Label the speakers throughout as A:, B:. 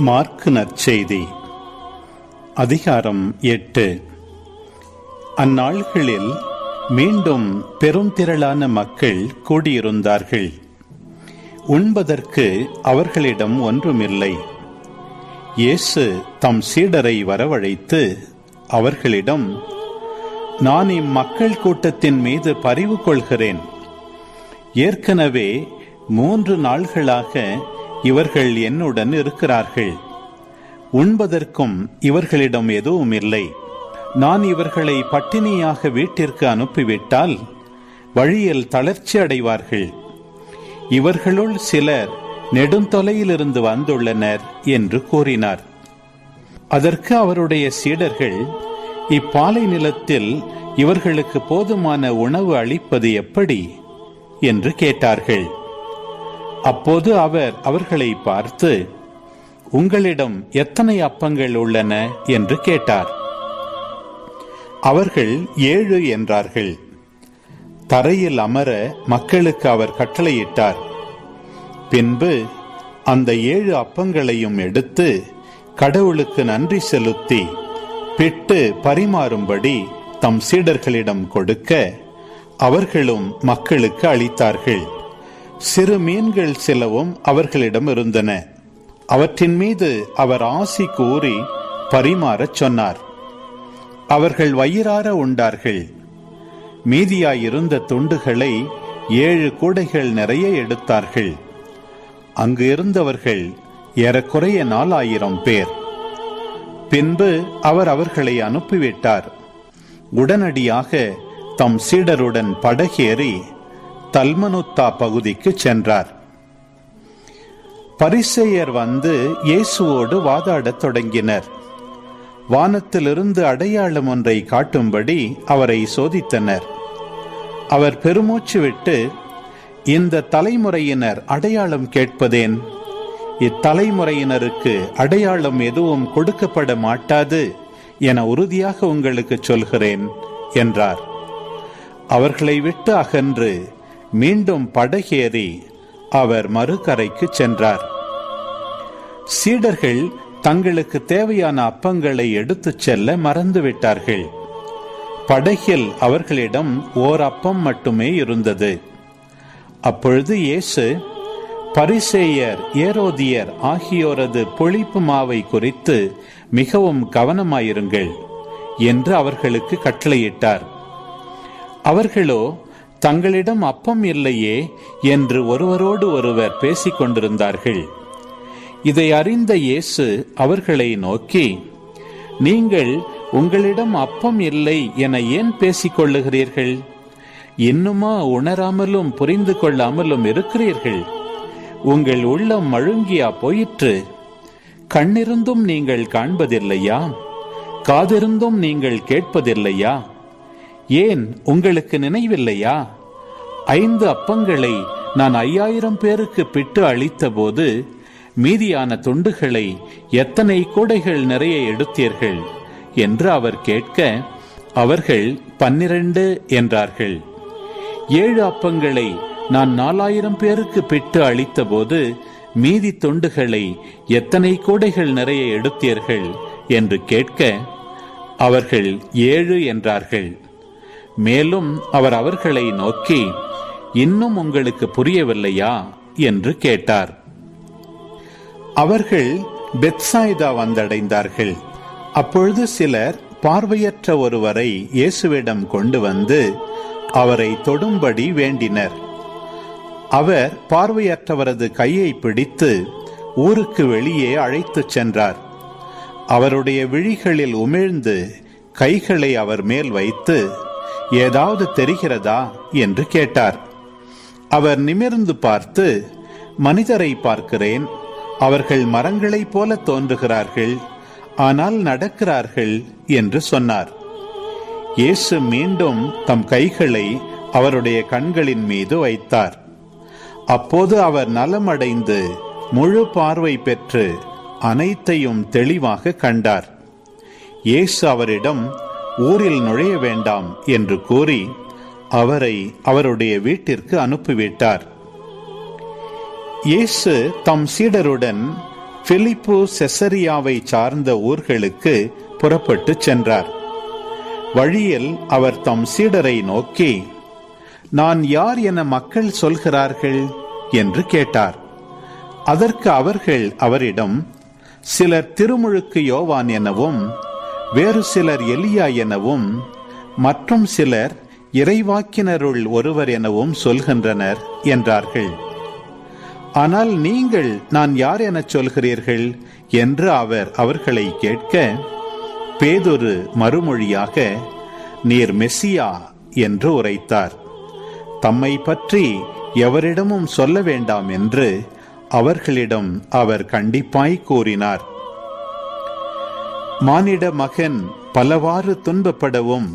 A: Mark நற்செய்தி. அதிகாரம் எட்டு. அந்நாள்களில் மீண்டும் பெரும் திரளான மக்கள் கூடியிருந்தார்கள். உண்பதற்கு அவர்களிடம் ஒன்றுமில்லை. இயேசு தம் சீடரை வரவழைத்து அவர்களிடம் நான் இம்மக்கள் கூட்டத்தின் மீது பரிவு கொள்கிறேன். ஏற்கனவே மூன்று நாள்களாக இவர்கள் என்னுடன் இருக்கிறார்கள். உண்பதற்கும் இவர்களிடம் எதுவும் இல்லை நான் இவர்களை பட்டினியாக வீட்டிற்கு அனுப்பிவிட்டால் வழியில் தளர்ச்சி அடைவார்கள். இவர்களுள் சிலர் நெடுந்தொலையிலிருந்து வந்துள்ளனர் என்று கூறினார். அதற்கு அவருடைய சீடர்கள் இப்பாலை நிலத்தில் இவர்களுக்கு போதுமான உணவு அளிப்பது எப்படி? என்று கேட்டார்கள். அப்போது அவர் அவர்களை பார்த்து உங்களிடம் எத்தனை அப்பங்கள் உள்ளன? என்று கேட்டார். அவர்கள் ஏழு என்றார்கள். தரையில் அமர மக்களுக்கு அவர் கட்டளையிட்டார். பின்பு அந்த ஏழு அப்பங்களையும் எடுத்து கடவுளுக்கு நன்றி செலுத்தி பிட்டு பரிமாறும்படி தம் சீடர்களிடம் கொடுக்க அவர்களும் மக்களுக்கு அளித்தார்கள். சிறு மீன்கள் சிலவும் அவர்களிடம் இருந்தன. அவற்றின் மீது அவர் ஆசி கூறி பரிமாறச் சொன்னார். அவர்கள் வயிறார உண்டார்கள். மீதியாயிருந்த துண்டுகளை ஏழு கூடைகள் நிறைய எடுத்தார்கள். அங்கு இருந்தவர்கள் ஏறக்குறைய நாலாயிரம் பேர். பின்பு அவர் அவர்களை அனுப்பிவிட்டார். உடனடியாக தம் சீடருடன் படகேறி தல்மனுத்தா பகுதிக்கு சென்றார். பரிசெயர் வந்து இயேசுவோடு வாதாடத் தொடங்கினர். வானத்திலிருந்து அடையாளம் ஒன்றை காட்டும்படி அவரை சோதித்தனர். அவர் பெருமூச்சு விட்டு இந்த தலைமுறையினர் அடையாளம் கேட்பதேன்? இத்தலைமுறையினருக்கு அடையாளம் எதுவும் கொடுக்கப்பட மாட்டாது என உறுதியாக உங்களுக்கு சொல்கிறேன் என்றார். அவர்களை விட்டு அகன்று மீண்டும் படகேறி அவர் மறுகரைக்கு சென்றார். சீடர்கள் தங்களுக்கு தேவையான அப்பங்களை எடுத்துச் செல்ல மறந்துவிட்டார்கள். படகில் அவர்களிடம் ஓர் அப்பம் மட்டுமே இருந்தது. அப்பொழுது இயேசு பரிசேயர் ஏரோதியர் ஆகியோரது பொழிப்பு மாவை குறித்து மிகவும் கவனமாயிருங்கள் என்று அவர்களுக்கு கட்டளையிட்டார். அவர்களோ தங்களிடம் அப்பம் இல்லையே என்று ஒருவரோடு ஒருவர் பேசிக் கொண்டிருந்தார்கள் இதை அறிந்த இயேசு அவர்களை நோக்கி நீங்கள் உங்களிடம் அப்பம் இல்லை என ஏன் பேசிக் கொள்ளுகிறீர்கள் இன்னுமா உணராமலும் புரிந்து கொள்ளாமலும் இருக்கிறீர்கள்? உங்கள் உள்ளம் மழுங்கியா போயிற்று. கண்ணிருந்தும் நீங்கள் காண்பதில்லையா? காதிருந்தும் நீங்கள் கேட்பதில்லையா? ஏன் உங்களுக்கு நினைவில்லையா? ஐந்து அப்பங்களை நான் ஐயாயிரம் பேருக்கு பிட்டு அளித்தபோது மீதியான துண்டுகளை எத்தனை கூடைகள் நிறைய எடுத்தீர்கள்? என்று அவர் கேட்க அவர்கள் பன்னிரண்டு என்றார்கள். ஏழு அப்பங்களை நான் நாலாயிரம் பேருக்கு பிட்டு அளித்தபோது மீதி துண்டுகளை எத்தனை கூடைகள் நிறைய எடுத்தீர்கள்? என்று கேட்க அவர்கள் ஏழு என்றார்கள். மேலும் அவர் அவர்களை நோக்கி இன்னும் உங்களுக்கு புரியவில்லையா? என்று கேட்டார். அவர்கள் பெத்சாய்தா வந்தடைந்தார்கள். அப்பொழுது சிலர் பார்வையற்ற ஒருவரை இயேசுவிடம் கொண்டு வந்து அவரை தொடும்படி வேண்டினர். அவர் பார்வையற்றவரது கையை பிடித்து ஊருக்கு வெளியே அழைத்துச் சென்றார். அவருடைய விழிகளில் உமிழ்ந்து கைகளை அவர் மேல் வைத்து ஏதாவது தெரிகிறதா என்று கேட்டார். அவர் நிமிர்ந்து பார்த்து மனிதரை பார்க்கிறேன். அவர்கள் மரங்களைப் போல தோன்றுகிறார்கள். ஆனால் நடக்கிறார்கள் என்று சொன்னார். இயேசு மீண்டும் தம் கைகளை அவருடைய கண்களின் மீது வைத்தார். அப்போது அவர் நலமடைந்து முழு பார்வை பெற்று அனைத்தையும் தெளிவாக கண்டார். இயேசு அவரிடம் ஊரில் நுழைய வேண்டாம் என்று கூறி அவரை அவருடைய வீட்டிற்கு அனுப்பிவிட்டார். இயேசு தம் சீடருடன் பிலிப்பு செசரியாவை சார்ந்த ஊர்களுக்கு புறப்பட்டு சென்றார். வழியில் அவர் தம் சீடரை நோக்கி நான் யார் என மக்கள் சொல்கிறார்கள்? என்று கேட்டார். அதற்கு அவர்கள் அவரிடம் சிலர் திருமுழுக்கு யோவான் எனவும் வேறு சிலர் எலியா எனவும் மற்றும் சிலர் இறைவாக்கினருள் ஒருவர் எனவும் சொல்கின்றனர் என்றார்கள். ஆனால் நீங்கள் நான் யார் எனச் சொல்கிறீர்கள் என்று அவர் அவர்களை கேட்க பேதொரு மறுமொழியாக நீர் மெஸ்ஸியா என்று உரைத்தார். தம்மை பற்றி எவரிடமும் சொல்ல வேண்டாம் என்று அவர்களிடம் அவர் கண்டிப்பாய் கூறினார். மானிட மகன் பலவாறு துன்பப்படவும்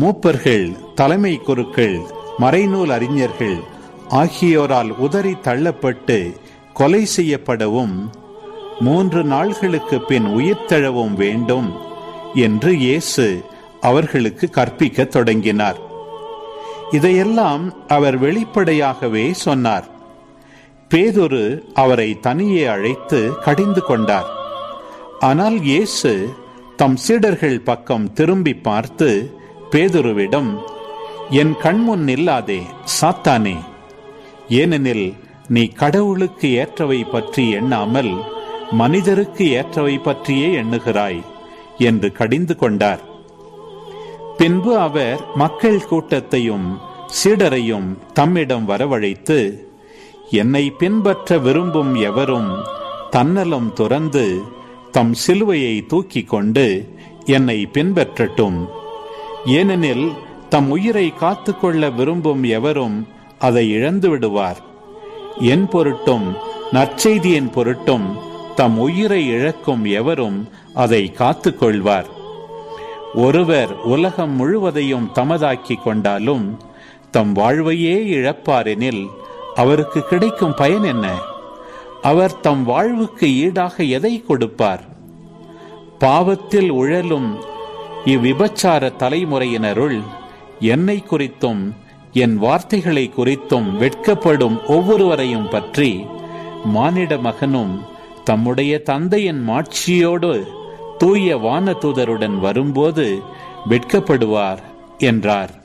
A: மூப்பர்கள் தலைமை குருக்கள் மறைநூல் அறிஞர்கள் ஆகியோரால் உதறி தள்ளப்பட்டு கொலை செய்யப்படவும் மூன்று நாள்களுக்கு பின் உயிர்த்தெழவும் வேண்டும் என்று இயேசு அவர்களுக்கு கற்பிக்கத் தொடங்கினார். இதையெல்லாம் அவர் வெளிப்படையாகவே சொன்னார். பேதொரு அவரை தனியே அழைத்து கடிந்து கொண்டார். ஆனால் இயேசு தம் சீடர்கள் பக்கம் திரும்பி பார்த்து பேதுருவிடம் என் கண்முன் நில்லாதே சாத்தானே! ஏனெனில் நீ கடவுளுக்கு ஏற்றவை பற்றி எண்ணாமல் மனிதருக்கு ஏற்றவை பற்றியே எண்ணுகிறாய் என்று கடிந்து கொண்டார். பின்பு அவர் மக்கள் கூட்டத்தையும் சீடரையும் தம்மிடம் வரவழைத்து என்னை பின்பற்ற விரும்பும் எவரும் தன்னலம் துறந்து தம் சிலுவையை தூக்கிக் கொண்டு என்னை பின்பற்றட்டும். ஏனெனில் தம் உயிரை காத்துக்கொள்ள விரும்பும் எவரும் அதை இழந்து விடுவார் என் பொருட்டும் நற்செய்தியின் பொருட்டும் தம் உயிரை இழக்கும் எவரும் அதை காத்துக்கொள்வார். ஒருவர் உலகம் முழுவதையும் தமதாக்கிக் கொண்டாலும் தம் வாழ்வையே இழப்பாரெனில் அவருக்கு கிடைக்கும் பயன் என்ன? அவர் தம் வாழ்வுக்கு ஈடாக எதை கொடுப்பார்? பாவத்தில் உழலும் இவ்விபச்சார தலைமுறையினருள் என்னை குறித்தும் என் வார்த்தைகளை குறித்தும் வெட்கப்படும் ஒவ்வொருவரையும் பற்றி மானிட மகனும் தம்முடைய தந்தையின் மாட்சியோடு தூய வானதூதருடன் வரும்போது வெட்கப்படுவார் என்றார்.